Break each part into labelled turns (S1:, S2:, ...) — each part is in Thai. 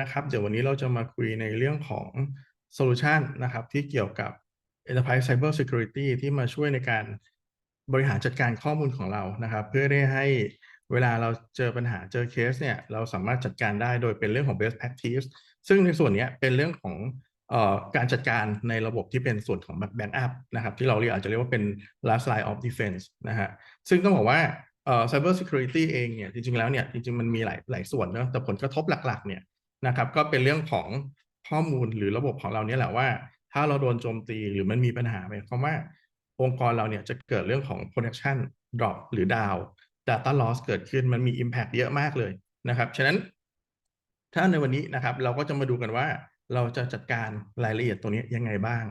S1: นะครับ เดี๋ยววันนี้เราจะมาคุยในเรื่องของโซลูชันนะครับที่เกี่ยวกับ Enterprise Cyber Security ที่มาช่วยในการบริหารจัดการข้อมูลของเรานะครับ เพื่อได้ให้เวลาเราเจอปัญหาเจอเคสเนี่ยเราสามารถจัดการได้โดยเป็นเรื่องของ best practice ซึ่งในส่วนนี้เป็นเรื่องของออการจัดการในระบบที่เป็นส่วนของ backup นะครับที่เราเรียกอาจจะเรียกว่าเป็น last line of defense นะฮะซึ่งต้องบอกว่า cyber security เองเนี่ยจริงๆแล้วเนี่ยจริงๆมันมีหลายหลายส่วนเนอะแต่ผลกระทบหลักๆเนี่ย นะครับ ก็เป็นเรื่องของข้อมูลหรือระบบของเราเนี่ยแหละว่า ถ้าเราโดนโจมตีหรือมันมีปัญหาหมายความว่า องค์กรเราเนี่ยจะเกิดเรื่องของ protection drop หรือ down data loss เกิดขึ้นมันมี impact เยอะมากเลยนะครับ ฉะนั้นถ้าในวันนี้นะครับเราก็จะมาดูกันว่าเราจะจัดการรายละเอียดตัวนี้ยังไงบ้าง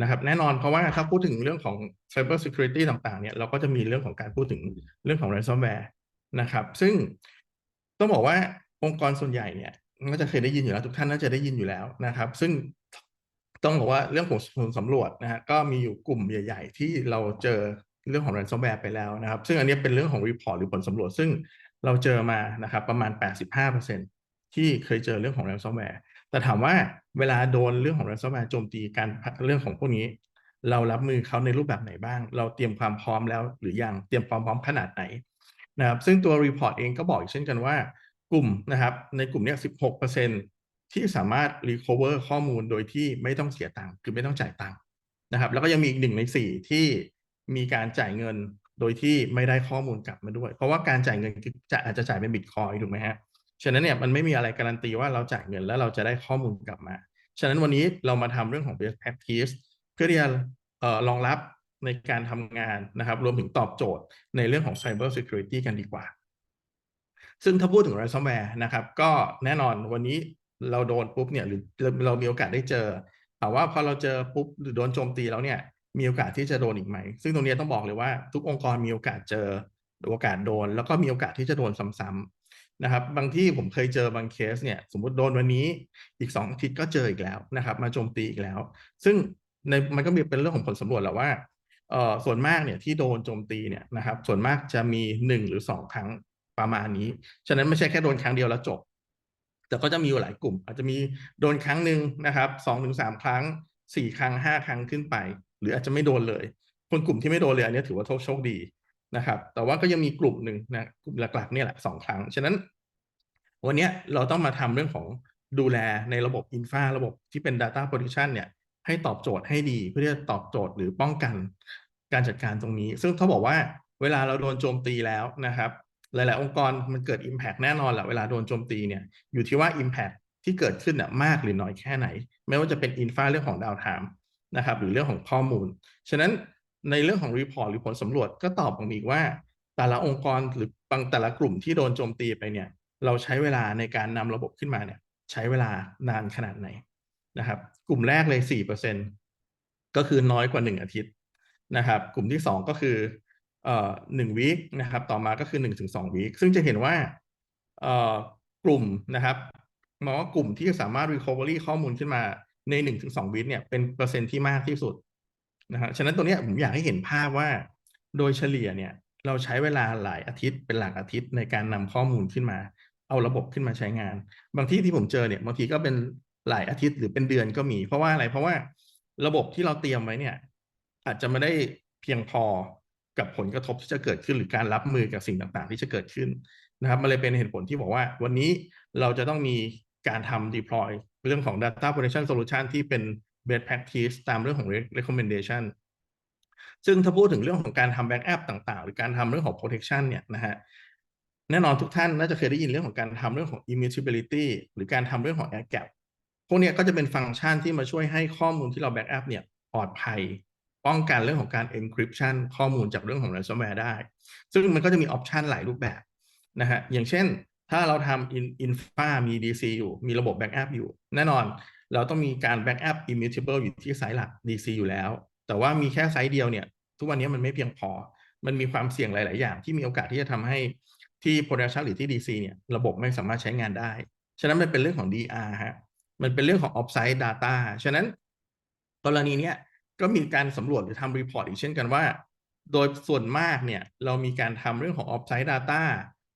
S1: นะครับ แน่นอนเพราะว่าถ้าพูดถึงเรื่องของ cyber security ต่างๆ เนี่ยเราก็จะมีเรื่องของการพูดถึงเรื่องของ ransomware นะครับ ซึ่งต้องบอกว่าองค์กรส่วนใหญ่เนี่ย ก็จะเคยได้ยินอยู่แล้ว ทุกท่านน่าจะได้ยินอยู่แล้วนะครับ ซึ่งต้องบอกว่าเรื่องของผลสำรวจนะฮะก็มีอยู่กลุ่มใหญ่ ๆ ที่เราเจอเรื่องของ ransomware ไปแล้วนะครับ ซึ่งอันนี้เป็นเรื่องของ report หรือผลสำรวจ ซึ่งเราเจอมานะครับประมาณ 85%ที่เคยเจอเรื่องของ ransomware แต่ถามว่าเวลาโดนเรื่องของ ransomware โจมตีการเรื่องของพวกนี้ เรารับมือเขาในรูปแบบไหนบ้าง เราเตรียมความพร้อมแล้วหรือยังเตรียมความพร้อมขนาดไหนนะครับซึ่งตัว report เองก็บอกอีกเช่นกันว่า กลุ่มนะครับ ในกลุ่มนี้ย16%ที่สามารถ recover ข้อมูลโดยที่ไม่ต้องเสียตังค์คือไม่ต้องจ่ายตังค์นะครับ แล้วก็ยังมีอีกหนึ่งในสี่ที่มีการจ่ายเงินโดยที่ไม่ได้ข้อมูลกลับมาด้วย เพราะว่าการจ่ายเงินคือจะอาจจะจ่ายเป็นบิตคอยถูกไหมฮะฉะนั้นเนี่ยมันไม่มีอะไรการันตีว่าเราจ่ายเงินแล้วเราจะได้ข้อมูลกลับมา ฉะนั้นวันนี้เรามาทำเรื่องของ best practice เพื่อที่จะรองรับในการทำงานนะครับ รวมถึงตอบโจทย์ในเรื่องของ cyber security กันดีกว่า ซึ่งถ้าพูดถึง ransomware นะครับ ก็แน่นอนวันนี้เราโดนปุ๊บเนี่ยหรือเรามีโอกาสได้เจอถามว่าพอเราเจอปุ๊บหรือโดนโจมตีแล้วเนี่ยมีโอกาสที่จะโดนอีกไหม ซึ่งตรงนี้ต้องบอกเลยว่าทุกองค์กรมีโอกาสเจอโอกาสโดน แล้วก็มีโอกาสที่จะโดนซ้ำๆนะครับ บางที่ผมเคยเจอบางเคสเนี่ยสมมุติโดนวันนี้อีก2อาทิตย์ก็เจออีกแล้วนะครับมาโจมตีอีกแล้ว ซึ่งในมันก็มีเป็นเรื่องของผลสำรวจแหละว่าเอ่อส่วนมากเนี่ยที่โดนโจมตีเนี่ยนะครับส่วนมากจะมี 1 หรือ 2 ครั้ง ประมาณนี้ ฉะนั้นไม่ใช่แค่โดนครั้งเดียวแล้วจบ แต่ก็จะมีอยู่หลายกลุ่ม อาจจะมีโดนครั้งหนึ่งนะครับสองถึงสามครั้งสี่ครั้งห้าครั้งขึ้นไป หรืออาจจะไม่โดนเลย คนกลุ่มที่ไม่โดนเลยอันนี้ถือว่าโชคดีนะครับ แต่ว่าก็ยังมีกลุ่มหนึ่งนะกลุ่มหลักๆเนี่ยแหละสองครั้ง ฉะนั้น วันนี้เราต้องมาทำเรื่องของดูแลในระบบอินฟาระบบที่เป็น Data Protection เนี่ยให้ตอบโจทย์ให้ดีเพื่อที่จะตอบโจทย์หรือป้องกันการจัดการตรงนี้ ซึ่งเขาบอกว่าเวลาเราโดนโจมตีแล้วนะครับ หลาย ๆ องค์กรมันเกิด Impact แน่นอนแหละเวลาโดนโจมตีเนี่ยอยู่ที่ว่า Impact ที่เกิดขึ้นน่ะมากหรือน้อยแค่ไหน ไม่ว่าจะเป็นอินฟาเรื่องของดาวไทม์นะครับหรือเรื่องของข้อมูล ฉะนั้นในเรื่องของรีพอร์ตหรือผลสำรวจก็ตอบออกมาอีกว่า แต่ละองค์กรหรือบางแต่ละกลุ่มที่โดนโจมตีไปเนี่ยเราใช้เวลาในการนำระบบขึ้นมาเนี่ยใช้เวลานานขนาดไหนนะครับ กลุ่มแรกเลย 4%ก็คือน้อยกว่า 1 อาทิตย์นะครับ กลุ่มที่ 2 ก็คือ เอ่อหนึ่งวีคนะครับ ต่อมาก็คือ1นถึงสวีคซึ่งจะเห็นว่าเอ่อกลุ่มนะครับมองว่ากลุ่มที่สามารถ recovery ข้อมูลขึ้นมาใน1นถึงสวีคเนี่ยเป็นเปอร์เซ็นต์ที่มากที่สุดนะฮะฉะนั้นตัวนี้ผมอยากให้เห็นภาพว่า โดยเฉลี่ยเนี่ยเราใช้เวลาหลายอาทิตย์เป็นหลักอาทิตย์ในการนำข้อมูลขึ้นมา เอาระบบขึ้นมาใช้งาน บางที่ที่ผมเจอเนี่ยบางทีก็เป็นหลายอาทิตย์หรือเป็นเดือนก็มี เพราะว่าอะไรเพราะว่าระบบที่เราเตรียมไว้เนี่ย อาจจะไม่ได้เพียงพอ กับผลกระทบที่จะเกิดขึ้นหรือการรับมือกับสิ่งต่างๆ ที่จะเกิดขึ้นนะครับมันเลยเป็นเหตุผลที่บอกว่า วันนี้เราจะต้องมีการทำ deploy เรื่องของ data protection solution ที่เป็น best practice ตามเรื่องของ recommendation ซึ่งถ้าพูดถึงเรื่องของการทำ backup ต่างๆ หรือการทำเรื่องของ protection เนี่ยนะฮะแน่นอนทุกท่านน่าจะเคยได้ยินเรื่องของการทำเรื่องของ immutability หรือการทำเรื่องของ air gap พวกนี้ก็จะเป็นฟังก์ชันที่มาช่วยให้ข้อมูลที่เรา backup เนี่ยปลอดภัย ป้องกันเรื่องของการ encryption ข้อมูลจากเรื่องของ ransomware ได้ ซึ่งมันก็จะมีออปชันหลายรูปแบบนะฮะอย่างเช่นถ้าเราทำ infra มี DC อยู่ มีระบบ backup อยู่ แน่นอน เราต้องมีการ backup immutable อยู่ที่ไซต์หลัก DC อยู่แล้ว แต่ว่ามีแค่ไซต์เดียวเนี่ย ทุกวันนี้มันไม่เพียงพอ มันมีความเสี่ยงหลาย ๆ อย่าง ที่มีโอกาสที่จะทำให้ที่ production หรือที่ DC เนี่ย ระบบไม่สามารถใช้งานได้ ฉะนั้นมันเป็นเรื่องของ DR ฮะ มันเป็นเรื่องของ offsite data ฉะนั้นกรณีเนี้ย ก็มีการสำรวจหรือทำรีพอร์ตอีกเช่นกันว่า โดยส่วนมากเนี่ยเรามีการทำเรื่องของ offsite data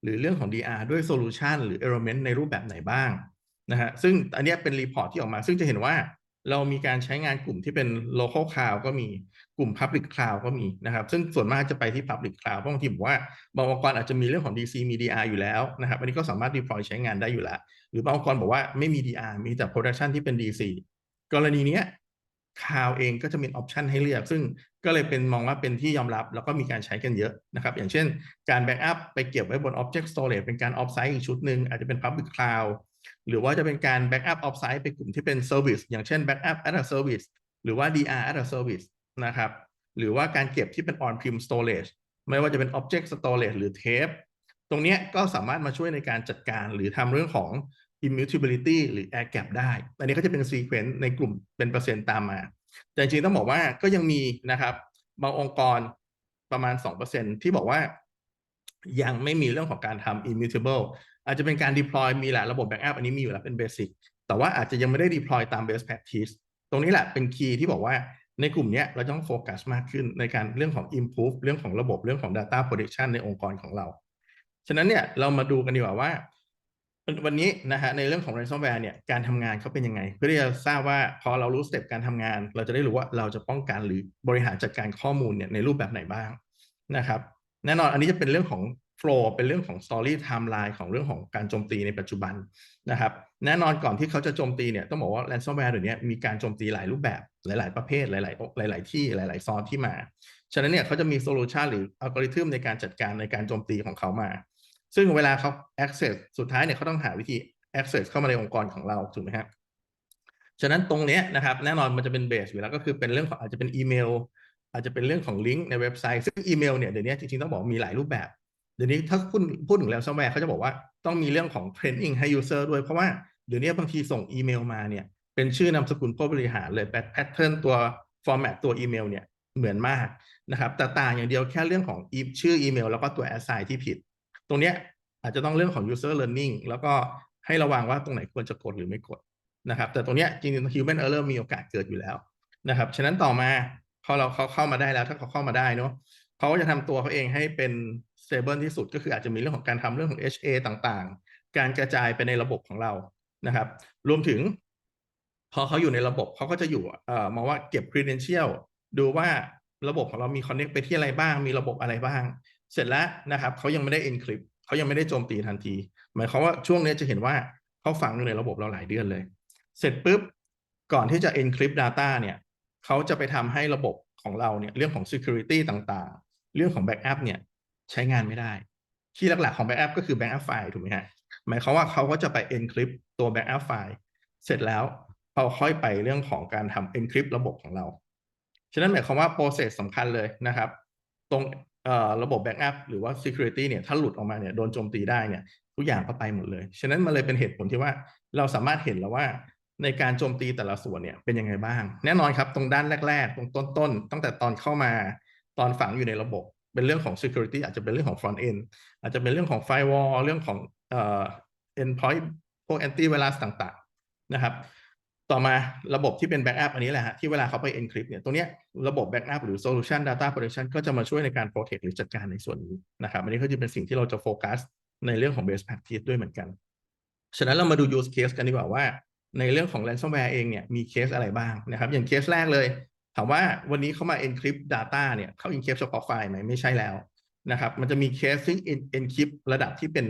S1: หรือเรื่องของ DR ด้วยโซลูชันหรือ element ในรูปแบบไหนบ้างนะฮะซึ่งอันนี้เป็นรีพอร์ตที่ออกมา ซึ่งจะเห็นว่าเรามีการใช้งานกลุ่มที่เป็น local cloud ก็มีกลุ่ม public cloud ก็มีนะครับ ซึ่งส่วนมากจะไปที่ public cloud เพราะบางทีบอกว่าบางองค์กรอาจจะมีเรื่องของ DC มี DR อยู่แล้วนะครับ อันนี้ก็สามารถ deploy ใช้งานได้อยู่แล้ว หรือบางองค์กรบอกว่าไม่มี DR มีแต่ production ที่เป็น DC กรณีเนี้ย cloud เองก็จะมีออปชันให้เลือก ซึ่งก็เลยเป็นมองว่าเป็นที่ยอมรับ แล้วก็มีการใช้กันเยอะนะครับ อย่างเช่นการแบ็กอัพไปเก็บไว้บน Object Storage เป็นการออฟไซต์อีกชุดหนึ่งอาจจะเป็น Public Cloud หรือว่าจะเป็นการแบ็กอัพออฟไซต์ไปกลุ่มที่เป็น Service อย่างเช่น Backup as a Service หรือว่า DR as a Service นะครับหรือว่าการเก็บที่เป็น On-prem Storage ไม่ว่าจะเป็น Object Storage หรือ Tape ตรงนี้ก็สามารถมาช่วยในการจัดการหรือทำเรื่องของ immutability หรือ air gap ได้ อันนี้ก็จะเป็น sequence ในกลุ่มเป็นเปอร์เซ็นต์ตามมา แต่จริงๆต้องบอกว่าก็ยังมีนะครับบางองค์กรประมาณ 2%ที่บอกว่า ยังไม่มีเรื่องของการทำ immutable อาจจะเป็นการ deploy มีแหละระบบ backup อันนี้มีอยู่แล้วเป็น basic แต่ว่าอาจจะยังไม่ได้ deploy ตาม best practice ตรงนี้แหละเป็นคีย์ที่บอกว่าในกลุ่มนี้เราต้องโฟกัสมากขึ้นในการเรื่องของ improve เรื่องของระบบเรื่องของ data protection ในองค์กรของเรา ฉะนั้นเนี่ยเรามาดูกันดีกว่าว่า วันนี้นะฮะในเรื่องของ ransomware เนี่ยการทำงานเขาเป็นยังไง เพื่อที่จะทราบว่าพอเรารู้สเต็ปการทำงาน เราจะได้รู้ว่าเราจะป้องกันหรือบริหารจัดการข้อมูลเนี่ยในรูปแบบไหนบ้างนะครับแน่นอนอันนี้จะเป็นเรื่องของ flow เป็นเรื่องของ story timeline ของเรื่องของการโจมตีในปัจจุบันนะครับแน่นอนก่อนที่เขาจะโจมตีเนี่ยต้องบอกว่า ransomware เดี๋ยวนี้มีการโจมตีหลายรูปแบบหลาย ๆ ประเภทหลาย ๆ หลาย ๆ ที่หลาย ๆ ซอสที่มา ฉะนั้นเนี่ยเขาจะมีโซลูชันหรืออัลกอริทึมในการจัดการในการโจมตีของเขามา ซึ่งเวลาเขา access สุดท้ายเนี่ยเขาต้องหาวิธี access เข้ามาในองค์กรของเราถูกไหมครับฉะนั้นตรงเนี้ยนะครับแน่นอนมันจะเป็นเบสอยู่แล้วก็คือเป็นเรื่องของอาจจะเป็นอีเมล อาจจะเป็นเรื่องของลิงก์ในเว็บไซต์ ซึ่งอีเมลเนี่ยเดี๋ยวนี้จริงๆต้องบอกมีหลายรูปแบบ เดี๋ยวนี้ถ้าพูดพูดถึงแล้วซอฟต์แวร์เขาจะบอกว่าต้องมีเรื่องของ training ให้ user ด้วยเพราะว่าเดี๋ยวนี้บางทีส่งอีเมลมาเนี่ยเป็นชื่อนามสกุลผู้บริหารเลยแพทเทิร์นตัว format ตัวอีเมลเนี่ยเหมือนมากนะครับแต่ต่างอย่างเดียวแค่เรื่องของชื่ออีเมลแล้วก็ตัว assign ที่ผิด ตรงเนี้ยอาจจะต้องเรื่องของ user learning แล้วก็ให้ระวังว่าตรงไหนควรจะกดหรือไม่กดนะครับ แต่ตรงเนี้ยจริงๆ human error มีโอกาสเกิดอยู่แล้วนะครับ ฉะนั้นต่อมาพอเราเขาเข้ามาได้แล้ว ถ้าเขาเข้ามาได้เนาะเขาก็จะทำตัวเขาเองให้เป็น stable ที่สุดก็คืออาจจะมีเรื่องของการทำเรื่องของ HA ต่างๆ การกระจายไปในระบบของเรานะครับ รวมถึง พอเขาอยู่ในระบบเขาก็จะอยู่เอ่อมองว่าเก็บ credential ดูว่าระบบของเรามี connect ไปที่อะไรบ้าง มีระบบอะไรบ้าง เสร็จแล้วนะครับเขายังไม่ได้ encrypt เขายังไม่ได้โจมตีทันที หมายความว่าช่วงนี้จะเห็นว่าเขาฝังอยู่ในระบบเราหลายเดือนเลย เสร็จปุ๊บก่อนที่จะ encrypt data เนี่ยเขาจะไปทำให้ระบบของเราเนี่ยเรื่องของ security ต่างๆ เรื่องของ backup เนี่ยใช้งานไม่ได้ ที่หลักๆของ backup ก็คือ backup file ถูกไหมฮะหมายความว่าเขาก็จะไป encrypt ตัว backup file เสร็จแล้วเขาค่อยไปเรื่องของการทำ encrypt ระบบของเรา ฉะนั้นหมายความว่า process สำคัญเลยนะครับ ตรง ระบบ backup หรือว่า security เนี่ยถ้าหลุดออกมาเนี่ยโดนโจมตีได้เนี่ยทุกอย่างก็ไปหมดเลย ฉะนั้นมันเลยเป็นเหตุผลที่ว่าเราสามารถเห็นแล้วว่าในการโจมตีแต่ละส่วนเนี่ยเป็นยังไงบ้าง แน่นอนครับตรงด้านแรก ๆ ตรงต้นๆตั้งแต่ตอนเข้ามาตอนฝังอยู่ในระบบ เป็นเรื่องของ security อาจจะเป็นเรื่องของ front end อาจจะเป็นเรื่องของ firewall เรื่องของเอ่อ endpoint พวก antivirus ต่างๆนะครับ ต่อมาระบบที่เป็น backup อันนี้แหละฮะที่เวลาเขาไป encrypt เนี่ยตรงเนี้ยระบบ backup หรือ solution data protection ก็จะมาช่วยในการ protect หรือจัดการในส่วนนี้นะครับอันนี้ก็จะเป็นสิ่งที่เราจะโฟกัสในเรื่องของ best practice ด้วยเหมือนกัน ฉะนั้นเรามาดู use case กันดีกว่าว่า ในเรื่องของ ransomware เองเนี่ยมีเคสอะไรบ้างนะครับ อย่างเคสแรกเลย ถามว่าวันนี้เขามา encrypt data เนี่ยเขา encrypt เฉพาะไฟล์ไหมไม่ใช่แล้วนะครับมันจะมีเคสซึ่ง encrypt ระดับที่เป็น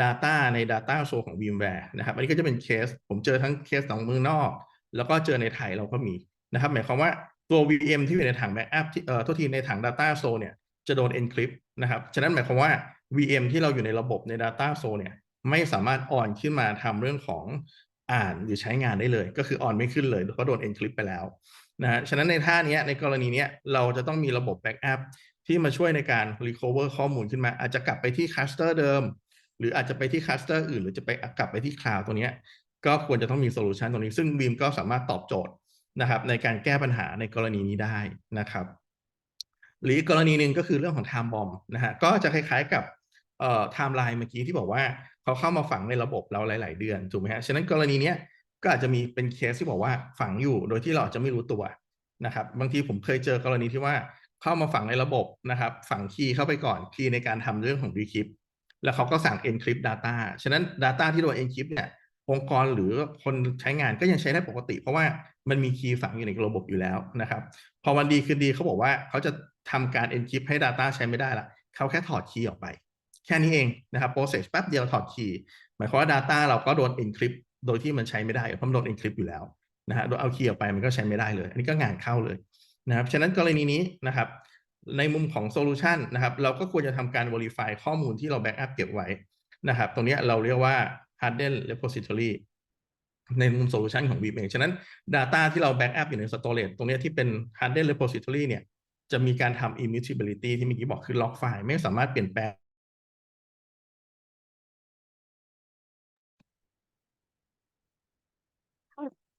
S1: data ใน data show ของ VMware นะครับ อันนี้ก็จะเป็นเคส ผมเจอทั้งเคสของเมืองนอก แล้วก็เจอในไทยเราก็มีนะครับ หมายความว่าตัว VM ที่อยู่ในถัง backup ที่เอ่อทุกทีในถัง data show เนี่ยจะโดน encrypt นะครับ ฉะนั้นหมายความว่า VM ที่เราอยู่ในระบบใน data show เนี่ยไม่สามารถออนขึ้นมาทำเรื่องของอ่านหรือใช้งานได้เลย ก็คือออนไม่ขึ้นเลยเพราะโดน encrypt ไปแล้วนะฮะฉะนั้นในท่านี้ในกรณีนี้เราจะต้องมีระบบ backup ที่มาช่วยในการ recover ข้อมูลขึ้นมา อาจจะกลับไปที่ cluster เดิม หรืออาจจะไปที่ cluster อื่น หรือจะไปกลับไปที่ cloud ตัวนี้ก็ควรจะต้องมีโซลูชันตรงนี้ ซึ่ง Beam ก็สามารถตอบโจทย์นะครับ ในการแก้ปัญหาในกรณีนี้ได้นะครับ หรือกรณีหนึ่งก็คือเรื่องของ time bomb นะฮะก็จะคล้ายๆกับเอ่อ timeline เมื่อกี้ที่บอกว่าเขาเข้ามาฝังในระบบเราหลาย ๆ เดือนถูกไหมฮะฉะนั้นกรณีนี้ก็อาจจะมีเป็นเคสที่บอกว่าฝังอยู่โดยที่เราจะไม่รู้ตัวนะครับ บางทีผมเคยเจอกรณีที่ว่าเข้ามาฝังในระบบนะครับ ฝังคีย์เข้าไปก่อนคีย์ในการทำเรื่องของ decrypt แล้วเขาก็สั่ง encrypt data ฉะนั้น data ที่โดน encrypt เนี่ยองค์กรหรือคนใช้งานก็ยังใช้ได้ปกติ เพราะว่ามันมีคีย์ฝังอยู่ในระบบอยู่แล้วนะครับ พอวันดีคืนดีเขาบอกว่าเขาจะทำการ encrypt ให้ Data ใช้ไม่ได้ละเขาแค่ถอดคีย์ออกไป แค่นี้เองนะครับ process แป๊บเดียวถอดคีย์หมายความว่า Data เราก็โดน encrypt โดยที่มันใช้ไม่ได้เพราะมันโดน encrypt อยู่แล้วนะฮะโดยเอาคีย์ออกไปมันก็ใช้ไม่ได้เลย อันนี้ก็งานเข้าเลยนะครับฉะนั้นกรณีนี้นะครับ ในมุมของโซลูชันนะครับเราก็ควรจะทำการ verify ข้อมูลที่เรา backup เก็บไว้นะครับ ตรงนี้เราเรียกว่า harden repository ในมุมโซลูชันของ Veeam เองฉะนั้น Data ที่เรา backup อยู่ใน storage ตรงนี้ที่เป็น harden repository เนี่ยจะมีการทำ immutability ที่เมื่อกี้บอกคือล็อกไฟล์ไม่สามารถเปลี่ยนแปลง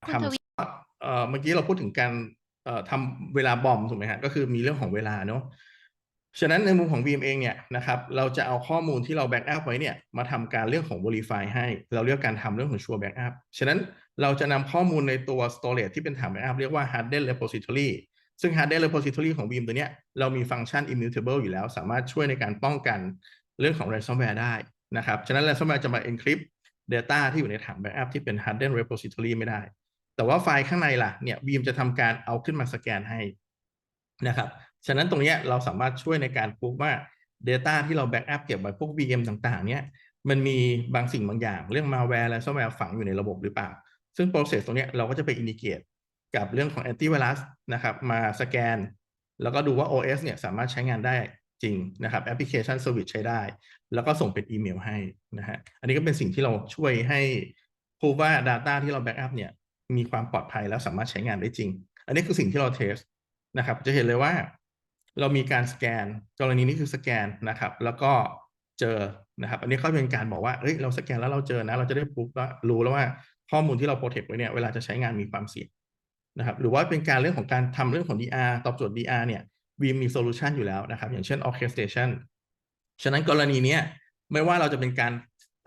S2: คุณทวี
S1: ทำเอ่อเมื่อกี้เราพูดถึงการ เอ่อทำเวลาบอมถูกไหมฮะก็คือมีเรื่องของเวลาเนาะฉะนั้นในมุมของ VM เองเนี่ยนะครับเราจะเอาข้อมูลที่เราแบ็กอัพไว้เนี่ยมาทำการเรื่องของ verify ให้ เราเรียกการทำเรื่องของ sure backup ฉะนั้นเราจะนำข้อมูลในตัว storage ที่เป็นฐาน backup เรียกว่า hardened repository ซึ่ง hardened repository ของ VM ตัวเนี้ยเรามีฟังก์ชัน immutable อยู่แล้ว สามารถช่วยในการป้องกันเรื่องของ ransomware ได้นะครับฉะนั้น ransomware จะมา encrypt data ที่อยู่ในฐาน backup ที่เป็น hardened repository ไม่ได้ แต่ว่าไฟล์ข้างในล่ะเนี่ยวีมจะทำการเอาขึ้นมาสแกนให้นะครับ ฉะนั้นตรงนี้เราสามารถช่วยในการพูดว่า Data ที่เราแบ็กอัพเก็บไว้พวก VM ต่างๆ เนี่ยมันมีบางสิ่งบางอย่าง เรื่อง malware และ software ฝังอยู่ในระบบหรือเปล่า ซึ่ง process ตรงนี้เราก็จะไป indicate กับเรื่องของ antivirus นะครับมาสแกน แล้วก็ดูว่า OS เนี่ยสามารถใช้งานได้จริงนะครับ application service ใช้ได้ แล้วก็ส่งเป็นอีเมลให้นะฮะอันนี้ก็เป็นสิ่งที่เราช่วยให้พูดว่า Data ที่เราแบ็กอัพเนี่ย มีความปลอดภัยแล้วสามารถใช้งานได้จริง อันนี้คือสิ่งที่เราเทสนะครับ จะเห็นเลยว่า เรามีการสแกน กรณีนี้คือสแกนนะครับ แล้วก็เจอนะครับ อันนี้เขาเป็นการบอกว่าเอ้ยเราสแกนแล้วเราเจอนะ เราจะได้ปุ๊บว่ารู้แล้วว่าข้อมูลที่เราโปรเทคไว้เนี่ยเวลาจะใช้งานมีความเสี่ยงนะครับ หรือว่าเป็นการเรื่องของการทำเรื่องของ DR ตอบโจทย์ DR เนี่ยวีมีโซลูชันอยู่แล้วนะครับ อย่างเช่น orchestration ฉะนั้นกรณีนี้ไม่ว่าเราจะเป็นการ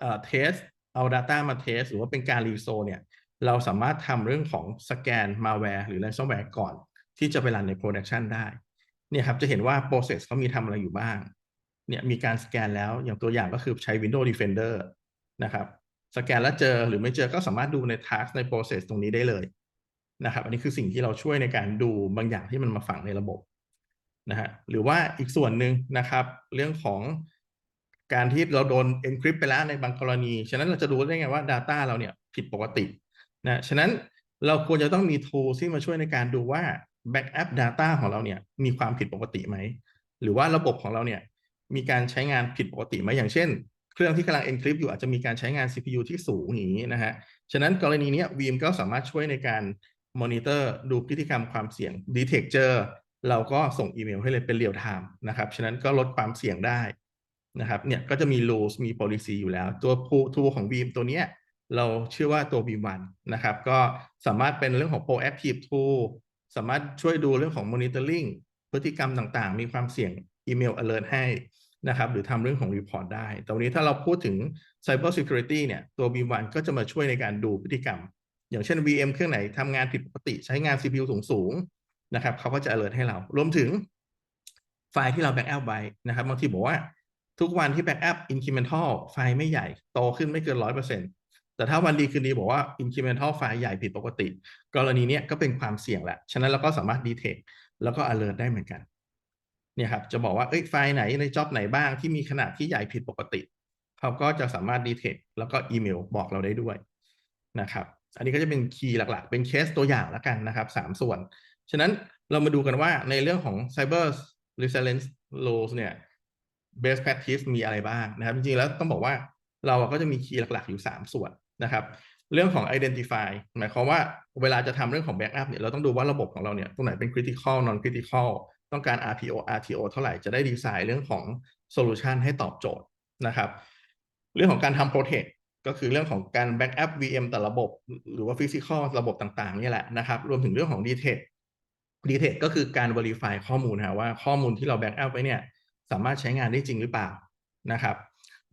S1: เอ่อเทสเอา Data มาเทสหรือว่าเป็นการรีโซเนี่ย เราสามารถทำเรื่องของสแกน malware หรือ ransomware ก่อน ที่จะไปรันใน production ได้เนี่ยครับจะเห็นว่า process เขามีทำอะไรอยู่บ้างเนี่ยมีการสแกนแล้วอย่างตัวอย่างก็คือใช้ Windows Defender นะครับสแกนแล้วเจอหรือไม่เจอก็สามารถดูใน task ใน process ตรงนี้ได้เลยนะครับอันนี้คือสิ่งที่เราช่วยในการดูบางอย่างที่มันมาฝังในระบบนะฮะหรือว่าอีกส่วนหนึ่งนะครับ เรื่องของการที่เราโดน encrypt ไปแล้วในบางกรณี ฉะนั้นเราจะรู้ได้ไงว่า Data เราเนี่ยผิดปกติ นะฉะนั้นเราควรจะต้องมี tool ที่มาช่วยในการดูว่า backup data ของเราเนี่ยมีความผิดปกติไหม หรือว่าระบบของเราเนี่ยมีการใช้งานผิดปกติไหมอย่างเช่น เครื่องที่กำลัง encrypt อยู่อาจจะมีการใช้งาน CPU ที่สูงอย่างนี้นะฮะฉะนั้นกรณีนี้ Veeam ก็สามารถช่วยในการ monitor ดูพฤติกรรมความเสี่ยง detect เจอเราก็ส่งอีเมลให้เลยเป็น real time นะครับฉะนั้นก็ลดความเสี่ยงได้นะครับเนี่ยก็จะมี rules มี policy อยู่แล้ว ตัว tool ของ Veeam ตัวเนี้ย เราเชื่อว่าตัว B1 นะครับ ก็สามารถเป็นเรื่องของ proactive tool สามารถช่วยดูเรื่องของ monitoring พฤติกรรมต่างๆ มีความเสี่ยงอีเมล alert ให้นะครับหรือทำเรื่องของ report ได้ ตรงนี้ถ้าเราพูดถึง cyber security เนี่ยตัว B1 ก็จะมาช่วยในการดูพฤติกรรม อย่างเช่น VM เครื่องไหนทำงานผิดปกติใช้งาน CPU สูงๆนะครับเขาก็จะ alert ให้เรา รวมถึงไฟล์ที่เรา backup ไว้นะครับบางทีบอกว่าทุกวันที่ backup incremental ไฟล์ไม่ใหญ่ โตขึ้นไม่เกิน 100% แต่ถ้าวันดีคืนดีบอกว่า incremental ไฟล์ใหญ่ผิดปกติ กรณีนี้ก็เป็นความเสี่ยงแหละ ฉะนั้นเราก็สามารถ detect แล้วก็ alert ได้เหมือนกัน เนี่ยครับ จะบอกว่าเอ้ยไฟล์ไหนในจ็อบไหนบ้างที่มีขนาดที่ใหญ่ผิดปกติ เขาก็จะสามารถ detect แล้วก็อีเมลบอกเราได้ด้วยนะครับ อันนี้ก็จะเป็นคีย์หลักๆ เป็นเคสตัวอย่างแล้วกันนะครับสามส่วน ฉะนั้นเรามาดูกันว่าในเรื่องของ cyber resilience rules เนี่ย best practice มีอะไรบ้างนะครับ จริงๆแล้วต้องบอกว่าเราก็จะมีคีย์หลักๆอยู่ 3 ส่วน นะครับ เรื่องของ identify หมายความว่าเวลาจะทำเรื่องของ backup เนี่ยเราต้องดูว่าระบบของเราเนี่ยตรงไหนเป็น critical non critical ต้องการ RPO RTO เท่าไหร่จะได้ดีไซน์เรื่องของ solution ให้ตอบโจทย์นะครับ เรื่องของการทำ protect ก็คือเรื่องของการ backup VM แต่ระบบ หรือว่า physical ระบบต่างๆนี่แหละนะครับ รวมถึงเรื่องของ detect detect ก็คือการ verify ข้อมูลนะว่าข้อมูลที่เรา backup ไว้เนี่ยสามารถใช้งานได้จริงหรือเปล่านะครับ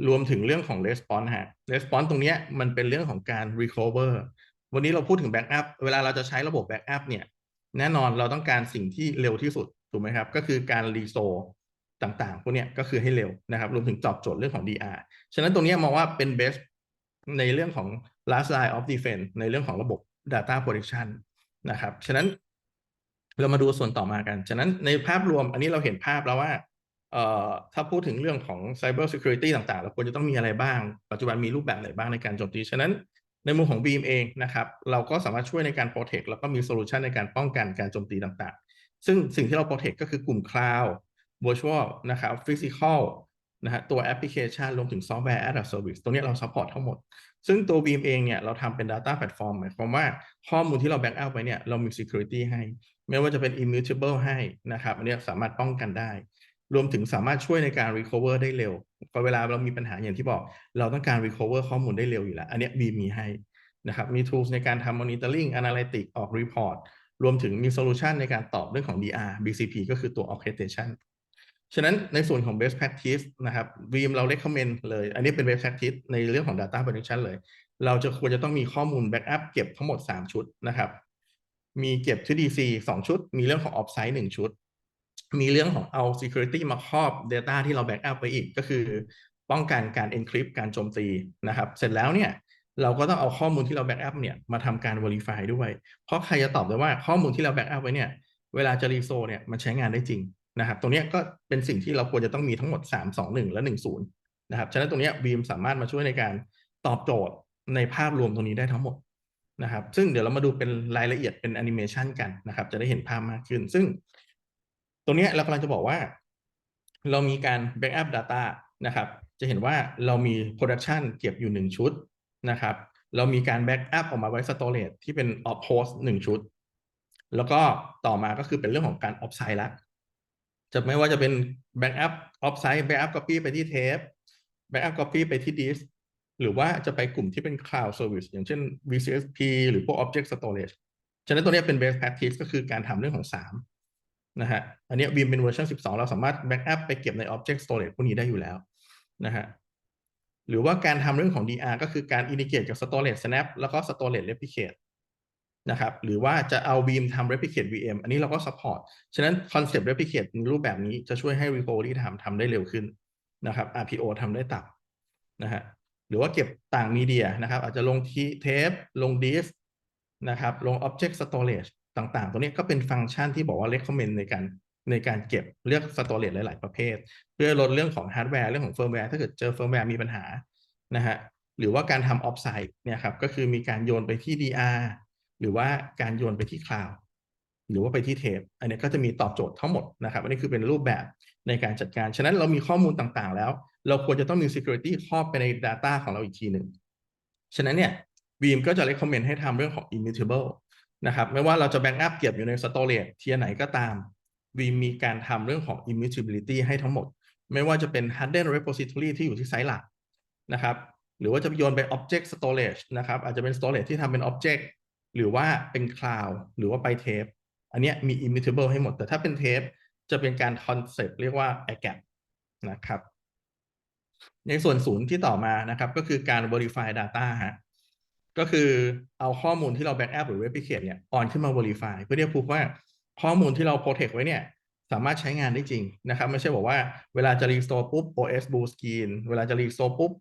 S1: รวมถึงเรื่องของ response ฮะ response ตรงนี้มันเป็นเรื่องของการ recover วันนี้เราพูดถึง backup เวลาเราจะใช้ระบบ backup เนี่ยแน่นอนเราต้องการสิ่งที่เร็วที่สุดถูกไหมครับ ก็คือการ restore ต่างๆพวกนี้ก็คือให้เร็วนะครับ รวมถึงตอบโจทย์เรื่องของ DR ฉะนั้นตรงนี้มองว่าเป็น best ในเรื่องของ last line of defense ในเรื่องของระบบ data protection นะครับ ฉะนั้นเรามาดูส่วนต่อมากัน ฉะนั้นในภาพรวมอันนี้เราเห็นภาพแล้วว่า ถ้าพูดถึงเรื่องของ cyber security ต่างๆ เราควรจะต้องมีอะไรบ้าง ปัจจุบันมีรูปแบบไหนบ้างในการโจมตี ฉะนั้นในมุมของ Beam เองนะครับ เราก็สามารถช่วยในการ protect แล้วก็มี solution ในการป้องกันการโจมตีต่างๆ ซึ่งสิ่งที่เรา protect ก็คือกลุ่ม cloud virtual นะครับ physical นะฮะตัวแอปพลิเคชันรวมถึงซอฟต์แวร์ as a service ตัวนี้เรา support ทั้งหมด ซึ่งตัว Beam เองเนี่ยเราทำเป็น data platform หมายความว่าข้อมูลที่เรา back up ไว้เนี่ยเรามี security ให้ ไม่ว่าจะเป็น immutable ให้นะครับอันนี้สามารถป้องกันได้ รวมถึงสามารถช่วยในการ recover ได้เร็วพอเวลาเรามีปัญหาอย่างที่บอก เราต้องการ recover ข้อมูลได้เร็วอยู่แล้ว อันนี้ย Beam มีให้นะครับ มี tools ในการทำ monitoring analytics ออก report รวมถึงมี solution ในการตอบเรื่องของ DR BCP ก็คือตัว orchestration ฉะนั้นในส่วนของ best practice นะครับ Beam เรา recommend เลย อันนี้เป็น best practice ในเรื่องของ data protection เลย เราจะควรจะต้องมีข้อมูล backup เก็บทั้งหมด 3 ชุดนะครับ มีเก็บที่ DC 2 ชุด มีเรื่องของ offsite 1 ชุด มีเรื่องของเอา security มาครอบ data ที่เรา backup ไว้อีกก็คือป้องกันการ encrypt การโจมตีนะครับ เสร็จแล้วเนี่ยเราก็ต้องเอาข้อมูลที่เรา backup เนี่ยมาทำการ verify ด้วย เพราะใครจะตอบได้ว่าข้อมูลที่เรา backup ไว้เนี่ยเวลาจะ restore เนี่ยมันใช้งานได้จริงนะครับ ตรงนี้ก็เป็นสิ่งที่เราควรจะต้องมีทั้งหมด 3 2 1 และ 1 0 นะครับ ฉะนั้นตรงนี้ Beam สามารถมาช่วยในการตอบโจทย์ในภาพรวมตรงนี้ได้ทั้งหมดนะครับ ซึ่งเดี๋ยวเรามาดูเป็นรายละเอียดเป็นแอนิเมชันกันนะครับ จะได้เห็นภาพมากขึ้น ซึ่ง ตรงนี้เรากำลังจะบอกว่า เรามีการ backup data นะครับ จะเห็นว่าเรามี production เก็บอยู่ 1 ชุดนะครับ เรามีการ backup ออกมาไว้ storage ที่เป็น off host 1 ชุด แล้วก็ต่อมาก็คือเป็นเรื่องของการ off site ละจะไม่ว่าจะเป็น backup off site backup copy ไปที่เทป backup copy ไปที่ disk หรือว่าจะไปกลุ่มที่เป็น cloud service อย่างเช่น VCSP หรือพวก object storage ฉะนั้นตัวนี้เป็น best practice ก็คือการทำเรื่องของ 3 นะฮะ อันนี้ Beam เป็นเวอร์ชัน12 เราสามารถ backup ไปเก็บใน object storage พวกนี้ได้อยู่แล้วนะฮะ หรือว่าการทำเรื่องของ DR ก็คือการ integrate กับ storage snap แล้วก็ storage replicate นะครับ หรือว่าจะเอา Beam ทำ replicate VM อันนี้เราก็ support ฉะนั้น concept replicate ในรูปแบบนี้จะช่วยให้ recovery ทำทำได้เร็วขึ้นนะครับ RPO ทำได้ต่ำนะฮะ หรือว่าเก็บต่างมีเดียนะครับ อาจจะลงที่เทปลงดิสนะครับ ลง Object Storage ต่างๆ ตัวนี้ก็เป็นฟังก์ชันที่บอกว่า recommend ในการในการเก็บเลือก storage หลาย ๆ ประเภท เพื่อลดเรื่องของฮาร์ดแวร์เรื่องของเฟิร์มแวร์ถ้าเกิดเจอเฟิร์มแวร์มีปัญหานะฮะหรือว่าการทำ offsite เนี่ยครับก็คือมีการโยนไปที่ DR หรือว่าการโยนไปที่ cloud หรือว่าไปที่เทปอันนี้ก็จะมีตอบโจทย์ทั้งหมดนะครับ อันนี้คือเป็นรูปแบบในการจัดการ ฉะนั้นเรามีข้อมูลต่างๆ แล้ว เราควรจะต้องมี security ครอบไปใน data ของเราอีกทีหนึ่ง ฉะนั้นเนี่ย Beam ก็จะ recommend ให้ทำเรื่องของ immutable นะครับไม่ว่าเราจะ backup เก็บอยู่ใน storage เทียไหนก็ตาม Beam มีการทำเรื่องของ immutability ให้ทั้งหมด ไม่ว่าจะเป็น hardened repository ที่อยู่ที่ไซต์หลักนะครับหรือว่าจะโยนไป object storage นะครับอาจจะเป็น storage ที่ทำเป็น object หรือว่าเป็น cloud หรือว่าไปเทปอันนี้มี immutable ให้หมด แต่ถ้าเป็นเทปจะเป็นการ concept เรียกว่า air gap นะครับในส่วนศูนย์ที่ต่อมานะครับก็คือการ verify data ฮะ ก็คือเอาข้อมูลที่เรา backup หรือ replicate เนี่ย on ขึ้นมา verify เพื่อที่จะพูดว่าข้อมูลที่เรา protect ไว้เนี่ยสามารถใช้งานได้จริงนะครับ ไม่ใช่บอกว่าเวลาจะ restore ปุ๊บ OS blue screen เวลาจะ restore ปุ๊บ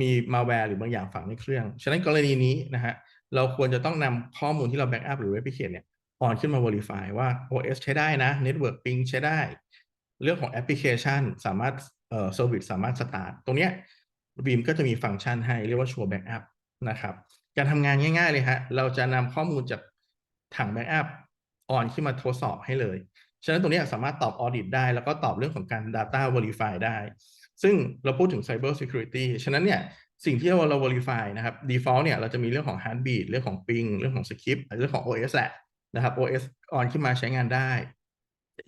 S1: มี malware หรือบางอย่างฝังในเครื่อง ฉะนั้นกรณีนี้นะฮะเราควรจะต้องนำข้อมูลที่เรา backup หรือ replicate เนี่ย on ขึ้นมา verify ว่า OS ใช้ได้นะ network ping ใช้ได้ เรื่องของแอปพลิเคชันสามารถเอ่อ service สามารถ start ตตรงเนี้ย Beam ก็จะมีฟังก์ชันให้เรียกว่า Sure Backup นะครับ การทำงานง่าย ๆ เลยฮะ เราจะนำข้อมูลจากถัง Backup on ขึ้นมาทดสอบให้เลย ฉะนั้นตรงนี้สามารถตอบ audit ได้ แล้วก็ตอบเรื่องของการ data verify ได้ ซึ่งเราพูดถึง cyber security ฉะนั้นเนี่ยสิ่งที่เราเรา verify นะครับ default เนี่ยเราจะมีเรื่องของ heartbeat เรื่องของ ping เรื่องของ script เรื่องของ OS แหละนะครับ OS on ขึ้นมาใช้งานได้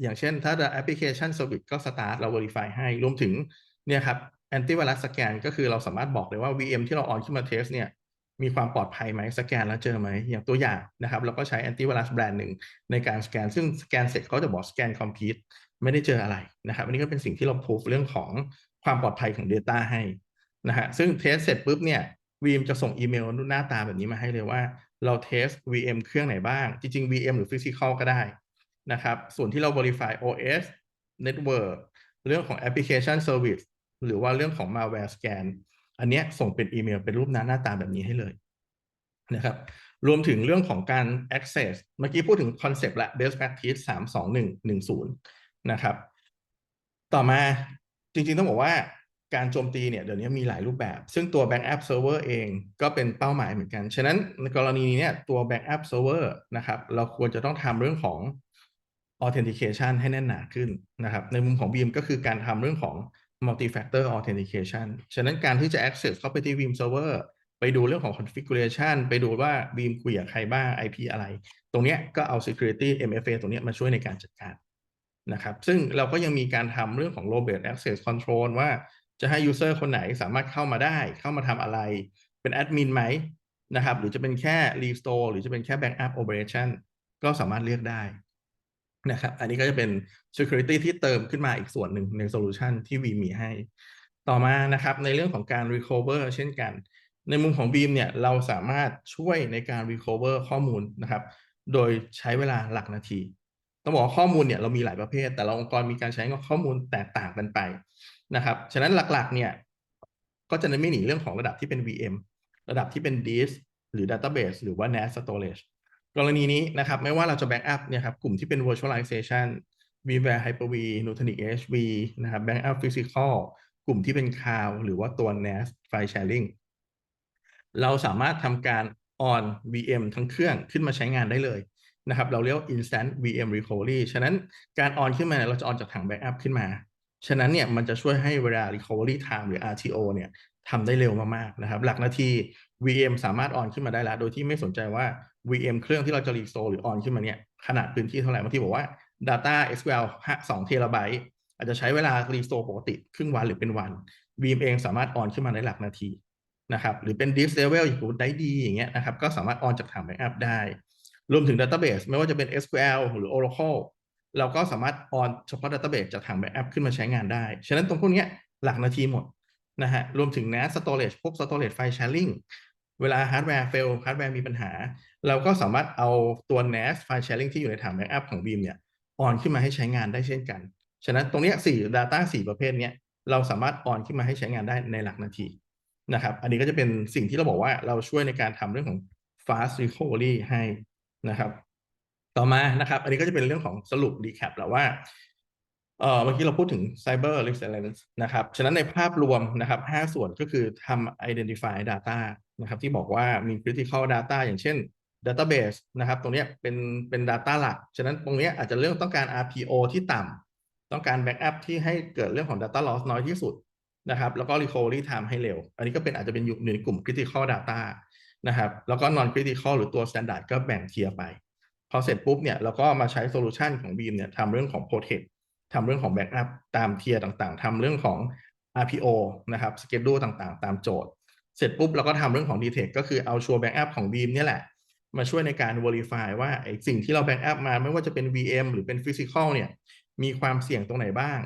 S1: อย่างเช่นถ้า application service ก็ start เรา verify ให้รวมถึงเนี่ยครับ antivirus scan ก็คือเราสามารถบอกเลยว่า VM ที่เรา on ขึ้นมา test เนี่ย มีความปลอดภัยไหมสแกนแล้วเจอไหมอย่างตัวอย่างนะครับเราก็ใช้ antivirus แบรนด์หนึ่งในการสแกน ซึ่งสแกนเสร็จเขาจะบอกสแกน complete ไม่ได้เจออะไรนะครับอันนี้ก็เป็นสิ่งที่เราพูฟเรื่องของความปลอดภัยของ Data ให้นะฮะซึ่งเทสเสร็จปุ๊บเนี่ย VM จะส่งอีเมลหน้าตาแบบนี้มาให้เลยว่า เราเทส VM เครื่องไหนบ้าง จริง ๆ VM หรือ Physical ก็ได้นะครับส่วนที่เรา verify OS Network เรื่องของ Application Service หรือว่าเรื่องของ malware scan อันเนี้ยส่งเป็นอีเมลเป็นรูปหน้าหน้าตาแบบนี้ให้เลยนะครับ รวมถึงเรื่องของการ access เมื่อกี้พูดถึงคอนเซปต์และ best practice 3 2 1 1 0นะครับ ต่อมาจริงๆต้องบอกว่าการโจมตีเนี่ยเดี๋ยวนี้มีหลายรูปแบบ ซึ่งตัว backup server เองก็เป็นเป้าหมายเหมือนกัน ฉะนั้นในกรณีนี้เนี่ยตัว backup server นะครับเราควรจะต้องทำเรื่องของ authentication ให้แน่นหนาขึ้นนะครับ ในมุมของ Beam ก็คือการทำเรื่องของ multi factor authentication ฉะนั้นการที่จะ access เข้าไปที่ Beam server ไปดูเรื่องของ configuration ไปดูว่า Beam คุยกับใครบ้าง IP อะไร ตรงเนี้ยก็เอา security MFA ตรงเนี้ยมาช่วยในการจัดการนะครับ ซึ่งเราก็ยังมีการทำเรื่องของ role based access control ว่าจะให้ user คนไหนสามารถเข้ามาได้ เข้ามาทำอะไร เป็น admin ไหมนะครับ หรือจะเป็นแค่ restore หรือจะเป็นแค่ backup operation ก็สามารถเลือกได้ นะครับ อันนี้ก็จะเป็น security ที่เติมขึ้นมาอีกส่วนหนึ่งในโซลูชันที่ v มีให้ ต่อมานะครับในเรื่องของการ recover เช่นกัน ในมุมของ Beam เนี่ยเราสามารถช่วยในการ recover ข้อมูลนะครับ โดยใช้เวลาหลักนาที ต้องบอกข้อมูลเนี่ยเรามีหลายประเภท แต่ละองค์กรมีการใช้ข้อมูลแตกต่างกันไปนะครับ ฉะนั้นหลักๆเนี่ยก็จะไม่หนีเรื่องของระดับที่เป็น VM ระดับที่เป็น disk หรือ database หรือว่า NAS storage กรณีนี้นะครับไม่ว่าเราจะ backup เนี่ยครับกลุ่มที่เป็น virtualization VMware Hyper-V Nutanix HV นะครับ backup physical กลุ่มที่เป็น cloud หรือว่าตัว NAS file sharing เราสามารถทำการ on VM ทั้งเครื่องขึ้นมาใช้งานได้เลยนะครับ เราเรียก instant VM recovery ฉะนั้นการ on ขึ้นมาเราจะ on จากถัง backup ขึ้นมา ฉะนั้นเนี่ยมันจะช่วยให้เวลา recovery time หรือ RTO เนี่ยทำได้เร็วมากๆนะครับ หลักนาที VM สามารถ on ขึ้นมาได้แล้ว โดยที่ไม่สนใจว่า VM เครื่องที่เราจะ restore หรือ on ขึ้นมาเนี่ยขนาดพื้นที่เท่าไหร่บางทีบอกว่า data SQL 2เทราไบต์อาจจะใช้เวลา restore ปกติครึ่งวันหรือเป็นวัน VM เองสามารถ on ขึ้นมาในหลักนาทีนะครับหรือเป็น disk level อย่างได้ดีอย่างเงี้ยนะครับก็สามารถ on จากถัง backup ได้ รวมถึง database ไม่ว่าจะเป็น SQL หรือ Oracle เราก็สามารถ on เฉพาะ database จากถัง backup ขึ้นมาใช้งานได้ ฉะนั้นตรงพวกนี้หลักนาทีหมดนะฮะรวมถึง NAS storage พวก storage file sharing เวลาฮาร์ดแวร์ fail ฮาร์ดแวร์มีปัญหา เราก็สามารถเอาตัว NAS file sharing ที่อยู่ในถัง backup ของ Beam เนี่ย on ขึ้นมาให้ใช้งานได้เช่นกัน ฉะนั้นตรงนี้สี่ data สี่ประเภทเนี้ยเราสามารถ on ขึ้นมาให้ใช้งานได้ในหลักนาทีนะครับ อันนี้ก็จะเป็นสิ่งที่เราบอกว่าเราช่วยในการทำเรื่องของ fast recovery ให้นะครับ ต่อมานะครับ อันนี้ก็จะเป็นเรื่องของสรุป recap แล้วว่าเอ่อเมื่อกี้เราพูดถึง cyber resilience นะครับ ฉะนั้นในภาพรวมนะครับ 5 ส่วนก็คือทำ identify data นะครับที่บอกว่ามี critical data อย่างเช่น database นะครับตรงนี้เป็นเป็น data หลัก ฉะนั้นตรงนี้อาจจะเรื่องต้องการ RPO ที่ต่ำต้องการ backup ที่ให้เกิดเรื่องของ data loss น้อยที่สุดนะครับแล้วก็ recovery time ให้เร็ว อันนี้ก็เป็นอาจจะเป็นอยู่ในกลุ่ม critical data นะครับแล้วก็ non critical หรือตัว standard ก็แบ่งเทียร์ไป พอเสร็จปุ๊บเนี่ยเราก็มาใช้โซลูชันของ Beam เนี่ยทำเรื่องของ protect ทำเรื่องของ backup ตามเทียร์ต่างๆทำเรื่องของ RPO นะครับ schedule ต่างๆ ตามโจทย์ เสร็จปุ๊บเราก็ทำเรื่องของ detect ก็คือเอาชัวร์ backup ของ Beam เนี่ยแหละ มาช่วยในการ verify ว่าไอ้สิ่งที่เรา backup มาไม่ว่าจะเป็น VM หรือเป็น physical เนี่ยมีความเสี่ยงตรงไหนบ้าง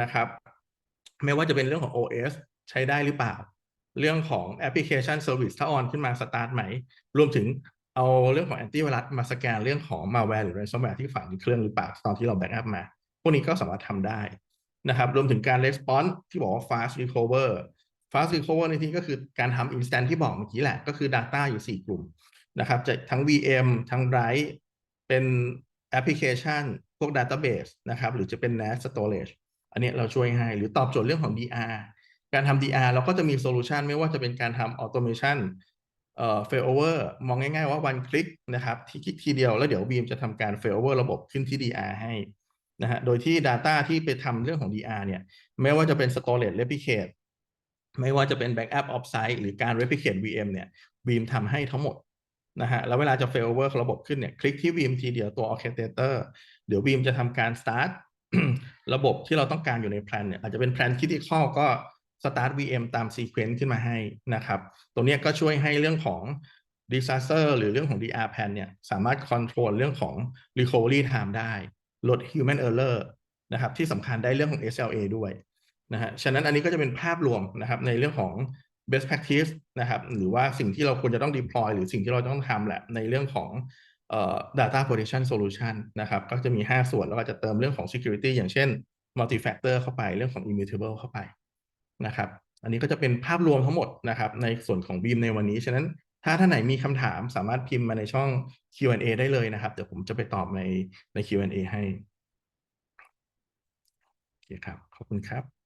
S1: นะครับ ไม่ว่าจะเป็นเรื่องของ OS ใช้ได้หรือเปล่า เรื่องของ application service ถ้า on ขึ้นมา start ไหม รวมถึงเอาเรื่องของ antivirus มาสแกนเรื่องของ malware หรือ ransomware ที่ฝังในเครื่องหรือเปล่าตอนที่เรา backup มา พวกนี้ก็สามารถทำได้นะครับ รวมถึงการ response ที่บอกว่า fast recover fast recover ในที่ก็คือการทำ instant ที่บอกเมื่อกี้แหละ ก็คือ data อยู่ 4 กลุ่มนะครับจะทั้ง VM ทั้ง write เป็นแอปพลิเคชันพวก database นะครับ หรือจะเป็น NAS storage อันนี้เราช่วยให้ หรือตอบโจทย์เรื่องของ DR การทำ DR เราก็จะมีโซลูชันไม่ว่าจะเป็นการทำ automation เอ่อ failover มองง่ายๆว่า one click นะครับ ที่คลิกทีเดียวแล้วเดี๋ยว Beam จะทำการ failover ระบบขึ้นที่ DR ให้นะฮะ โดยที่ Data ที่ไปทำเรื่องของ DR เนี่ย ไม่ว่าจะเป็น storage replicate ไม่ว่าจะเป็น backup offsite หรือการ replicate VM เนี่ย Beam ทำให้ทั้งหมดนะฮะแล้วเวลาจะ failover ระบบขึ้นเนี่ย คลิกที่ Beam ทีเดียวตัว orchestrator เดี๋ยว Beam จะทำการ start ระบบที่เราต้องการอยู่ในแพลนเนี่ยอาจจะเป็นแพลน critical ก็ start VM ตาม sequence ขึ้นมาให้นะครับตรงนี้ก็ช่วยให้เรื่องของ disaster หรือเรื่องของ DR plan เนี่ยสามารถ control เรื่องของ recovery time ได้ ลด human error นะครับที่สำคัญได้เรื่องของ SLA ด้วย นะฮะฉะนั้นอันนี้ก็จะเป็นภาพรวมนะครับในเรื่องของ best practice นะครับหรือว่าสิ่งที่เราควรจะต้อง deploy หรือสิ่งที่เราต้องทำแหละในเรื่องของเอ่อ data protection solution นะครับก็จะมี 5 ส่วนแล้วก็จะเติมเรื่องของ security อย่างเช่น multi factor เข้าไปเรื่องของ immutable เข้าไปนะครับอันนี้ก็จะเป็นภาพรวมทั้งหมดนะครับในส่วนของบีมในวันนี้ ฉะนั้นถ้าท่านไหนมีคำถามสามารถพิมพ์มาในช่อง Q&A ได้เลยนะครับเดี๋ยวผมจะไปตอบในใน Q&A ให้โอเคครับ ขอบคุณครับ